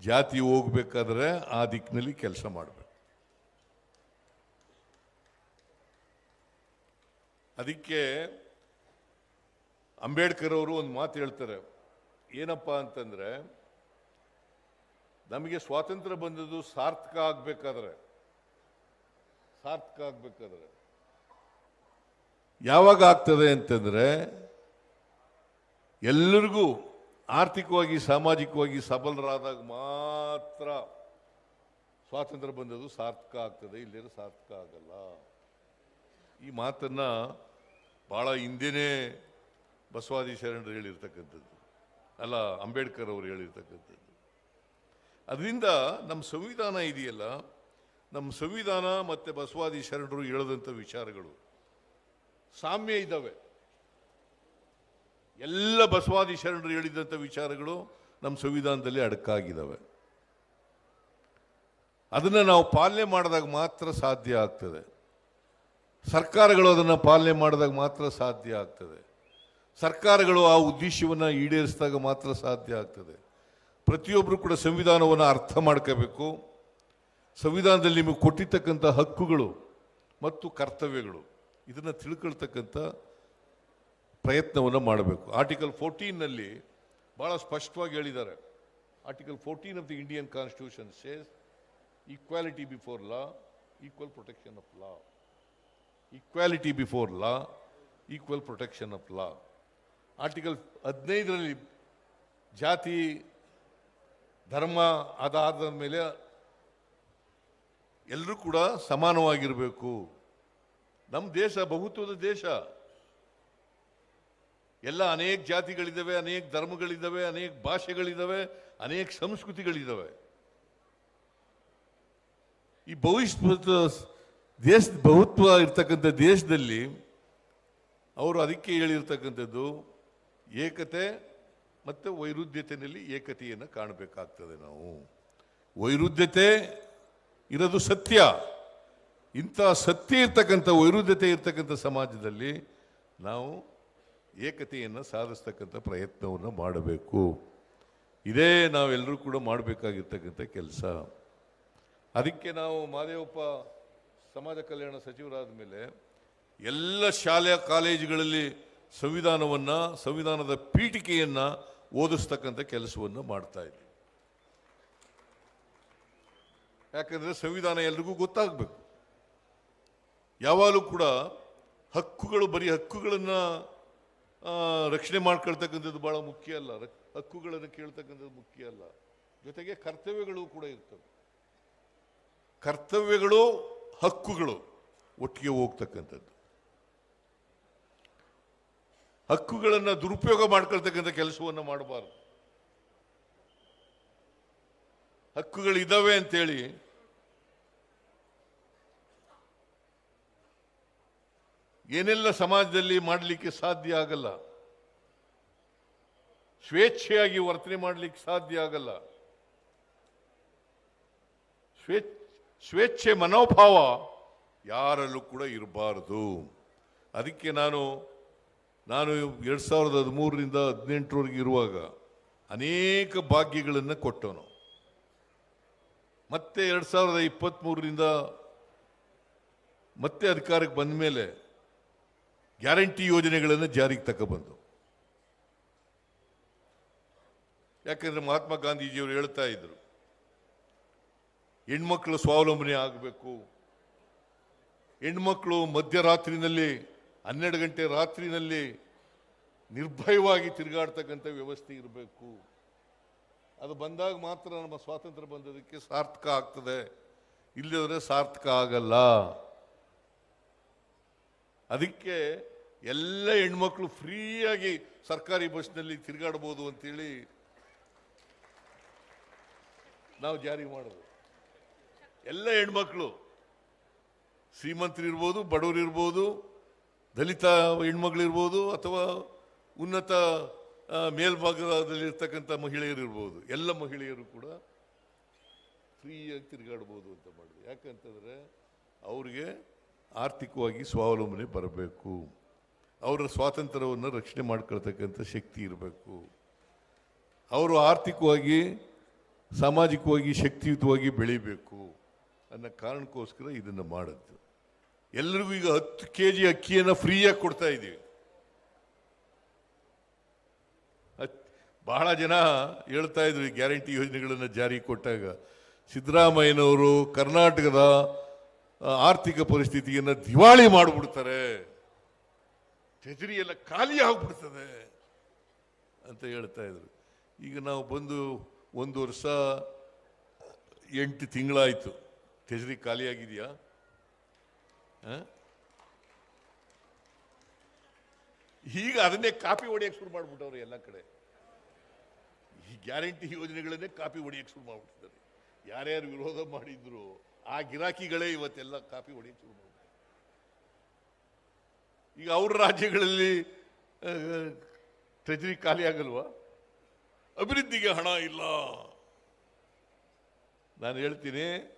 ಜಾತಿ ಹೋಗ್ಬೇಕಾದ್ರೆ ಆ ದಿಕ್ಕಿನಲ್ಲಿ ಕೆಲಸ ಮಾಡಬೇಕು. ಅದಕ್ಕೆ ಅಂಬೇಡ್ಕರ್ ಅವರು ಒಂದು ಮಾತು ಹೇಳ್ತಾರೆ. ಏನಪ್ಪ ಅಂತಂದ್ರೆ, ನಮಗೆ ಸ್ವಾತಂತ್ರ್ಯ ಬಂದದ್ದು ಸಾರ್ಥಕ ಆಗ್ಬೇಕಾದ್ರೆ. ಸಾರ್ಥಕ ಆಗ್ಬೇಕಾದ್ರೆ. ಯಾವಾಗ ಆಗ್ತದೆ ಅಂತಂದ್ರೆ, ಎಲ್ಲರಿಗೂ ಆರ್ಥಿಕವಾಗಿ, ಸಾಮಾಜಿಕವಾಗಿ ಸಬಲರಾದಾಗ ಮಾತ್ರ ಸ್ವಾತಂತ್ರ್ಯ ಬಂದದ್ದು ಸಾರ್ಥಕ ಆಗ್ತದೆ ಇಲ್ಲದೇ ಸಾರ್ಥಕ ಆಗಲ್ಲ. ಈ ಮಾತನ್ನ ಬಹಳ ಹಿಂದೆನೇ ಬಸವಾದಿ ಶರಣರು ಹೇಳಿರ್ತಕ್ಕಂಥದ್ದು. ಅಲ್ಲ, ಅಂಬೇಡ್ಕರ್ ಅವರು ಹೇಳಿರ್ತಕ್ಕಂಥದ್ದು. ಅದರಿಂದ ನಮ್ಮ ಸಂವಿಧಾನ ಇದೆಯಲ್ಲ ನಮ್ಮ ಸಂವಿಧಾನ ಮತ್ತು ಬಸವಾದಿ ಶರಣರು ಹೇಳದಂಥ ವಿಚಾರಗಳು ಸಾಮ್ಯ ಇದ್ದಾವೆ ಎಲ್ಲ ಬಸವಾದಿ ಶರಣರು ಹೇಳಿದಂಥ ವಿಚಾರಗಳು ನಮ್ಮ ಸಂವಿಧಾನದಲ್ಲಿ ಅಡಕಾಗಿದ್ದಾವೆ ಅದನ್ನು ನಾವು ಪಾಲನೆ ಮಾಡಿದಾಗ ಮಾತ್ರ ಸಾಧ್ಯ ಆಗ್ತದೆ. ಸರ್ಕಾರಗಳು ಅದನ್ನು ಪಾಲನೆ ಮಾಡಿದಾಗ ಮಾತ್ರ ಸಾಧ್ಯ ಆಗ್ತದೆ. ಸರ್ಕಾರಗಳು ಆ ಉದ್ದೇಶವನ್ನು ಈಡೇರಿಸಿದಾಗ ಮಾತ್ರ ಸಾಧ್ಯ ಆಗ್ತದೆ. ಪ್ರತಿಯೊಬ್ಬರು ಕೂಡ ಸಂವಿಧಾನವನ್ನು ಅರ್ಥ ಮಾಡ್ಕೋಬೇಕು. ಸಂವಿಧಾನದಲ್ಲಿ ನಿಮಗೆ ಕೊಟ್ಟಿರ್ತಕ್ಕಂಥ ಹಕ್ಕುಗಳು ಮತ್ತು ಕರ್ತವ್ಯಗಳು, ಇದನ್ನು ತಿಳ್ಕೊಳ್ತಕ್ಕಂಥ ಪ್ರಯತ್ನವನ್ನು ಮಾಡಬೇಕು. ಆರ್ಟಿಕಲ್ ಫೋರ್ಟೀನ್ನಲ್ಲಿ ಭಾಳ ಸ್ಪಷ್ಟವಾಗಿ ಹೇಳಿದ್ದಾರೆ. Article fourteen of the Indian constitution says equality before law equal protection of law equality before law equal protection of law article ಹದಿನೈದರಲ್ಲಿ ಜಾತಿ, ಧರ್ಮ ಅದಾದ ಮೇಲೆ ಎಲ್ಲರೂ ಕೂಡ ಸಮಾನವಾಗಿರಬೇಕು. ನಮ್ಮ ದೇಶ ಬಹುತ್ವದ ದೇಶ. ಎಲ್ಲ ಅನೇಕ ಜಾತಿಗಳಿದ್ದಾವೆ, ಅನೇಕ ಧರ್ಮಗಳಿದ್ದಾವೆ, ಅನೇಕ ಭಾಷೆಗಳಿದ್ದಾವೆ, ಅನೇಕ ಸಂಸ್ಕೃತಿಗಳಿದ್ದಾವೆ. ಈ ಭವಿಷ್ಯ ದೇಶ ಬಹುತ್ವ ಇರ್ತಕ್ಕಂಥ ದೇಶದಲ್ಲಿ ಅವರು ಅದಕ್ಕೆ ಹೇಳಿರ್ತಕ್ಕಂಥದ್ದು, ಏಕತೆ ಮತ್ತು ವೈರುಧ್ಯತೆಯಲ್ಲಿ ಏಕತೆಯನ್ನು ಕಾಣಬೇಕಾಗ್ತದೆ ನಾವು. ವೈರುಧ್ಯತೆ ಇರೋದು ಸತ್ಯ. ಇಂಥ ಸತ್ಯ ಇರ್ತಕ್ಕಂಥ, ವೈರುಧ್ಯತೆ ಇರ್ತಕ್ಕಂಥ ಸಮಾಜದಲ್ಲಿ ನಾವು ಏಕತೆಯನ್ನು ಸಾಧಿಸ್ತಕ್ಕಂಥ ಪ್ರಯತ್ನವನ್ನು ಮಾಡಬೇಕು. ಇದೇ ನಾವೆಲ್ಲರೂ ಕೂಡ ಮಾಡಬೇಕಾಗಿರ್ತಕ್ಕಂಥ ಕೆಲಸ. ಅದಕ್ಕೆ ನಾವು ಮಾದೇವಪ್ಪ ಸಮಾಜ ಕಲ್ಯಾಣ ಸಚಿವರಾದ ಮೇಲೆ ಎಲ್ಲ ಶಾಲೆಯ ಕಾಲೇಜುಗಳಲ್ಲಿ ಸಂವಿಧಾನವನ್ನು, ಸಂವಿಧಾನದ ಪೀಠಿಕೆಯನ್ನು ಓದಿಸ್ತಕ್ಕಂಥ ಕೆಲಸವನ್ನು ಮಾಡ್ತಾ ಇದ್ದೀವಿ ಯಾಕಂದರೆ ಸಂವಿಧಾನ ಎಲ್ರಿಗೂ ಗೊತ್ತಾಗಬೇಕು. ಯಾವಾಗಲೂ ಕೂಡ ಹಕ್ಕುಗಳು, ಬರೀ ಹಕ್ಕುಗಳನ್ನು ರಕ್ಷಣೆ ಮಾಡ್ಕೊಳ್ತಕ್ಕಂಥದ್ದು ಭಾಳ ಮುಖ್ಯ ಅಲ್ಲ. ಹಕ್ಕುಗಳನ್ನು ಕೇಳ್ತಕ್ಕಂಥದ್ದು ಮುಖ್ಯ ಅಲ್ಲ. ಜೊತೆಗೆ ಕರ್ತವ್ಯಗಳು ಕೂಡ ಇರ್ತವೆ. ಕರ್ತವ್ಯಗಳು, ಹಕ್ಕುಗಳು ಒಟ್ಟಿಗೆ ಹೋಗ್ತಕ್ಕಂಥದ್ದು. ಹಕ್ಕುಗಳನ್ನು ದುರುಪಯೋಗ ಮಾಡ್ಕೊಳ್ತಕ್ಕಂಥ ಕೆಲಸವನ್ನು ಮಾಡಬಾರ್ದು. ಹಕ್ಕುಗಳಿದ್ದಾವೆ ಅಂತೇಳಿ ಏನೆಲ್ಲ ಸಮಾಜದಲ್ಲಿ ಮಾಡಲಿಕ್ಕೆ ಸಾಧ್ಯ ಆಗಲ್ಲ? ಸ್ವೇಚ್ಛೆಯಾಗಿ ವರ್ತನೆ ಮಾಡಲಿಕ್ಕೆ ಸಾಧ್ಯ ಆಗಲ್ಲ? ಸ್ವೇ ಸ್ವೇಚ್ಛೆ ಮನೋಭಾವ ಯಾರಲ್ಲೂ ಕೂಡ ಇರಬಾರದು. ಅದಕ್ಕೆ ನಾನು ನಾನು ಎರಡು ಸಾವಿರದ ಹದಿಮೂರರಿಂದ ಹದಿನೆಂಟರವರೆಗೆ ಇರುವಾಗ ಅನೇಕ ಭಾಗ್ಯಗಳನ್ನು ಕೊಟ್ಟವನು. ಮತ್ತೆ ಎರಡು ಸಾವಿರದ ಇಪ್ಪತ್ತ್ಮೂರರಿಂದ ಮತ್ತೆ ಅಧಿಕಾರಕ್ಕೆ ಬಂದ ಮೇಲೆ ಗ್ಯಾರಂಟಿ ಯೋಜನೆಗಳನ್ನು ಜಾರಿಗೆ ತಗೊಬಂದು ಯಾಕಂದರೆ ಮಹಾತ್ಮ ಗಾಂಧೀಜಿಯವರು ಹೇಳ್ತಾ ಇದ್ರು, ಹೆಣ್ಮಕ್ಳು ಸ್ವಾವಲಂಬನೆ ಆಗಬೇಕು. ಹೆಣ್ಮಕ್ಳು ಮಧ್ಯರಾತ್ರಿನಲ್ಲಿ, ಹನ್ನೆರಡು ಗಂಟೆ ರಾತ್ರಿನಲ್ಲಿ ನಿರ್ಭಯವಾಗಿ ತಿರುಗಾಡ್ತಕ್ಕಂಥ ವ್ಯವಸ್ಥೆ ಇರಬೇಕು. ಅದು ಬಂದಾಗ ಮಾತ್ರ ನಮ್ಮ ಸ್ವಾತಂತ್ರ್ಯ ಬಂದದಕ್ಕೆ ಸಾರ್ಥಕ ಆಗ್ತದೆ. ಇಲ್ಲದ್ರೆ ಸಾರ್ಥಕ ಆಗಲ್ಲ. ಅದಕ್ಕೆ ಎಲ್ಲ ಹೆಣ್ಮಕ್ಳು ಫ್ರೀಯಾಗಿ ಸರ್ಕಾರಿ ಬಸ್ನಲ್ಲಿ ತಿರುಗಾಡ್ಬೋದು ಅಂತೇಳಿ ನಾವು ಜಾರಿ ಮಾಡೋದು. ಎಲ್ಲ ಹೆಣ್ಮಕ್ಳು ಶ್ರೀಮಂತರಿರ್ಬೋದು, ಬಡವರಿರ್ಬೋದು, ದಲಿತ ಹೆಣ್ಮಗಳಿರ್ಬೋದು ಅಥವಾ ಉನ್ನತ ಮೇಲ್ಭಾಗದಲ್ಲಿರ್ತಕ್ಕಂಥ ಮಹಿಳೆಯರಿರ್ಬೋದು, ಎಲ್ಲ ಮಹಿಳೆಯರು ಕೂಡ ಫ್ರೀಯಾಗಿ ತಿರುಗಾಡ್ಬೋದು ಅಂತ ಮಾಡಿದೆ ಯಾಕಂತಂದರೆ ಅವ್ರಿಗೆ ಆರ್ಥಿಕವಾಗಿ ಸ್ವಾವಲಂಬನೆ ಬರಬೇಕು. ಅವರ ಸ್ವಾತಂತ್ರ್ಯವನ್ನು ರಕ್ಷಣೆ ಮಾಡ್ಕೊಳ್ತಕ್ಕಂಥ ಶಕ್ತಿ ಇರಬೇಕು. ಅವರು ಆರ್ಥಿಕವಾಗಿ, ಸಾಮಾಜಿಕವಾಗಿ ಶಕ್ತಿಯುತವಾಗಿ ಬೆಳಿಬೇಕು ಅನ್ನೋ ಕಾರಣಕ್ಕೋಸ್ಕರ ಇದನ್ನು ಮಾಡಿದ್ದು ಎಲ್ಲರಿಗೂ ಈಗ ಹತ್ತು ಕೆ ಜಿ ಅಕ್ಕಿಯನ್ನು ಫ್ರೀಯಾಗಿ ಕೊಡ್ತಾ ಇದ್ದೀವಿ. ಬಹಳ ಜನ ಹೇಳ್ತಾ ಇದ್ರು ಗ್ಯಾರಂಟಿ ಯೋಜನೆಗಳನ್ನು ಜಾರಿ ಕೊಟ್ಟಾಗ. ಸಿದ್ದರಾಮಯ್ಯನವರು ಕರ್ನಾಟಕದ ಆರ್ಥಿಕ ಪರಿಸ್ಥಿತಿಯನ್ನು ದಿವಾಳಿ ಮಾಡಿಬಿಡ್ತಾರೆ. ಟ್ರೆಜರಿ ಎಲ್ಲ ಖಾಲಿ ಆಗ್ಬಿಡ್ತದೆ ಅಂತ ಹೇಳ್ತಾ ಇದ್ರು. ಈಗ ನಾವು ಬಂದು ಒಂದು ವರ್ಷ ಎಂಟು ತಿಂಗಳಾಯಿತು. ಚಜರಿ ಖಾಲಿ ಆಗಿದೆಯಾ? ಈಗ ಅದನ್ನೇ ಕಾಪಿ ಹೊಡೆಯಕ್ಕೆ ಶುರು ಮಾಡ್ಬಿಟ್ಟವ್ರು ಎಲ್ಲ ಕಡೆ. ಈ ಗ್ಯಾರಂಟಿ ಯೋಜನೆಗಳನ್ನೇ ಕಾಪಿ ಹೊಡೆಯಕ್ಕೆ ಶುರು ಮಾಡ್ಬಿಟ್ಟಿದ್ದಾರೆ. ಯಾರ್ಯಾರು ವಿರೋಧ ಮಾಡಿದ್ರು, ಆ ಗಿರಾಕಿಗಳೇ ಇವತ್ತೆಲ್ಲ ಕಾಪಿ ಹೊಡೆಯಕ್ಕೆ ಶುರು ಈಗ ಅವ್ರ ರಾಜ್ಯಗಳಲ್ಲಿ ಟ್ರೆಜರಿ ಖಾಲಿ ಆಗಲ್ವಾ? ಅಭಿವೃದ್ಧಿಗೆ ಹಣ ಇಲ್ಲ. ನಾನು ಹೇಳ್ತೀನಿ